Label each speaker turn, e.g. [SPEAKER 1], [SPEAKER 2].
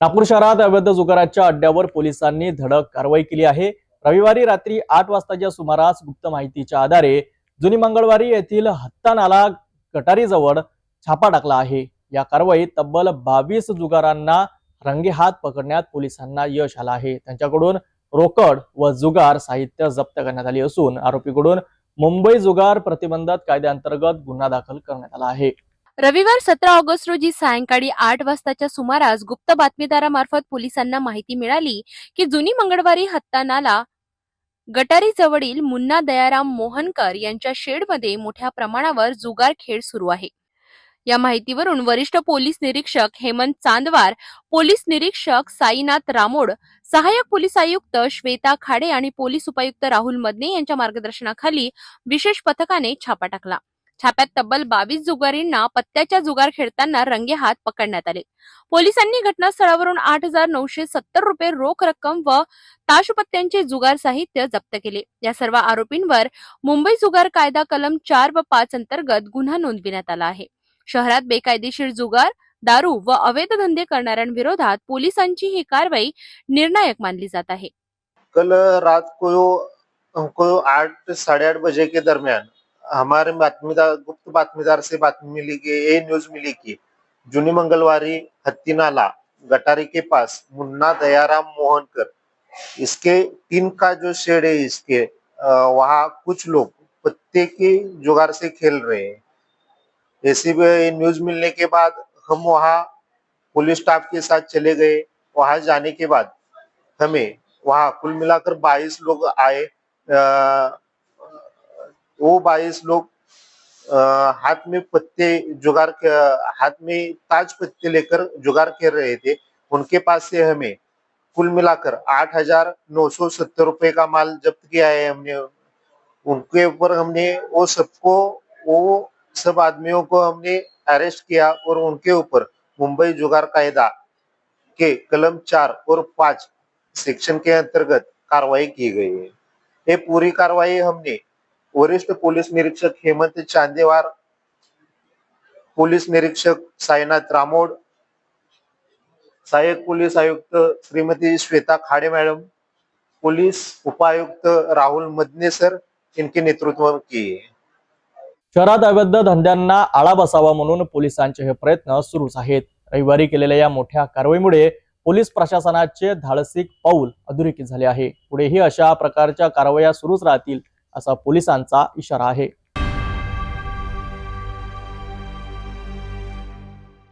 [SPEAKER 1] नागपूर शहरात अवैध जुगाराच्या अड्ड्यावर पोलिसांनी धडक कारवाई केली आहे. रविवारी रात्री आठ वाजताच्या सुमारास गुप्त माहितीच्या आधारे जुनी मंगळवारी येथील हत्ता नाला गटारीजवळ छापा टाकला आहे. या कारवाईत तब्बल बावीस जुगारांना रंगेहात पकडण्यात पोलिसांना यश आलं आहे. त्यांच्याकडून रोकड व जुगार साहित्य जप्त करण्यात आली असून आरोपीकडून मुंबई जुगार प्रतिबंधक कायद्याअंतर्गत गुन्हा दाखल करण्यात आला आहे.
[SPEAKER 2] रविवार सतरा ऑगस्ट रोजी सायंकाळी आठ वाजताच्या सुमारास गुप्त बातमीदारामार्फत पोलिसांना माहिती मिळाली की जुनी मंगळवारी हत्ता नाला गटारीजवळील मुन्ना दयाराम मोहनकर यांच्या शेडमध्ये मोठ्या प्रमाणावर जुगार खेळ सुरू आहे. या माहितीवरून वरिष्ठ पोलीस निरीक्षक हेमंत चांदवार पोलीस निरीक्षक साईनाथ रामोड सहाय्यक पोलीस आयुक्त श्वेता खाडे आणि पोलीस उपायुक्त राहुल मदने यांच्या मार्गदर्शनाखाली विशेष पथकाने छापा टाकला. छाप्यात तब्बल बावीस जुगारींना पत्त्याच्या जुगार खेळताना रंगे हात पकडण्यात आले. पोलिसांनी घटनास्थळावरून आठ हजार नऊशे सत्तर रुपये रोख रक्कम व ताशपत्त्यांचे जुगार साहित्य जप्त केले. या सर्व आरोपींवर मुंबई जुगार कायदा कलम चार व पाच अंतर्गत गुन्हा नोंदविण्यात आला आहे. शहरात बेकायदेशीर जुगार दारू व अवैध धंदे करणाऱ्यांविरोधात पोलिसांची ही कारवाई निर्णायक मानली जात आहे.
[SPEAKER 3] कल रात को आठ साढ़े आठ बजे के दरमियान हमारे बातमीदार, गुप्त बातमीदार से बातमी मिली कि ये न्यूज़ मिली कि जूनी मंगलवारी हत्तीनाला गटारी के पास मुन्ना दयाराम मोहनकर। इसके टीन का जो शेड है, इसके वहाँ कुछ लोग पत्ते के जुगार से खेल रहे हैं। ऐसी न्यूज़ मिलने के बाद हम वहाँ पुलिस स्टाफ के साथ चले गए। वहाँ जाने के बाद हमें वहाँ कुल मिलाकर बाईस लोग आए वो बाईस लोग हाथ में पत्ते जुगार के- हाथ में ताज पत्ते लेकर जुगाड़ कर रहे थे। उनके पास से हमें कुल मिलाकर आठ हज़ार नौ सौ सत्तर रुपए का माल जब्त किया है हमने। उनके ऊपर हमने वो सबको, वो सब आदमियों को हमने अरेस्ट किया और उनके ऊपर मुंबई जुगाड़ कायदा के कलम चार और पाँच सेक्शन के अंतर्गत कार्रवाई की गई है। ये पूरी कार्रवाई हमने वरिष्ठ पोलीस निरीक्षक हेमंत चांदेवार पोलीस निरीक्षक साईनाथ रामोड सहाय्यक पोलीस आयुक्त श्रीमती श्वेता खाडे मॅडम पोलीस उपायुक्त राहुल मदने सर यांचे नेतृत्व की
[SPEAKER 1] शहरात अवैध धंद्यांना आळा बसावा म्हणून पोलिसांचे हे प्रयत्न सुरूच आहेत. रविवारी केलेल्या या मोठ्या कारवाईमुळे पोलीस प्रशासनाचे धाडसिक पाऊल अधोरेखित झाले आहे. पुढेही अशा प्रकारच्या कारवाया सुरूच राहतील असा पोलिसांचा इशारा आहे.